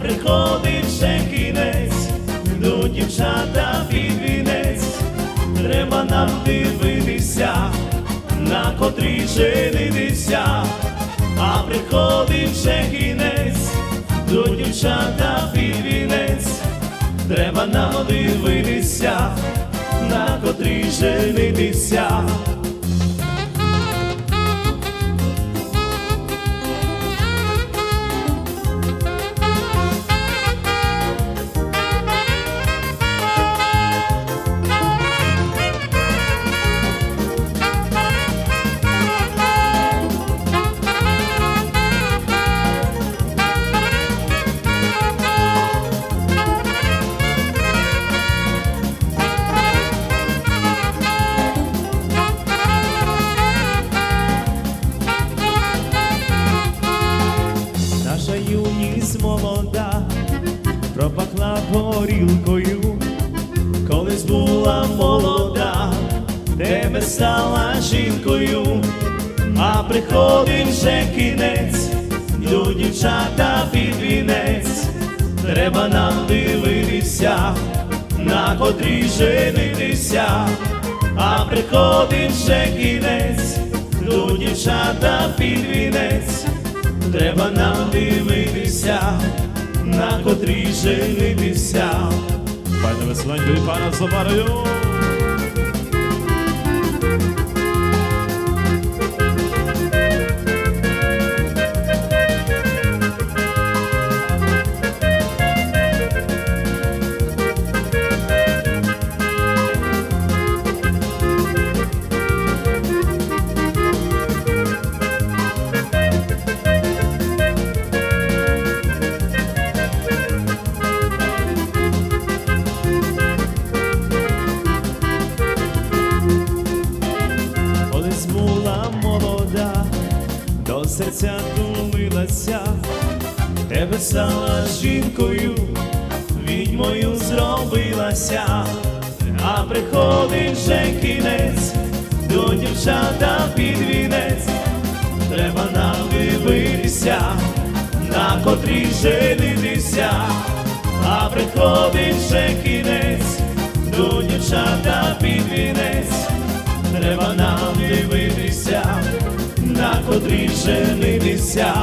приходить вже кінець, до дівчата під вінець, треба нам дивитися, на котрій женитися, а приходить вже кінець, до дівчата під вінець, треба нам дивитися, на котрій женитися. Юність молода пропахла горілкою, колись була молода, тебе стала жінкою, а приходить вже кінець, до дівчата під вінець, треба нам дивитися, на котрій женитися, а приходить вже кінець, до дівчата під вінець. Треба нам дивитися, на котрій женитися. Пане веселенько і пана Собарою. Серця тулилася, тебе стала жінкою, відьмою зробилася, а приходить вже кінець, до дівчата під вінець, треба нам дивитися, на котрій женитися, а приходить вже кінець, до дівчата під вінець. Треба нам дивитися, котрій женитися,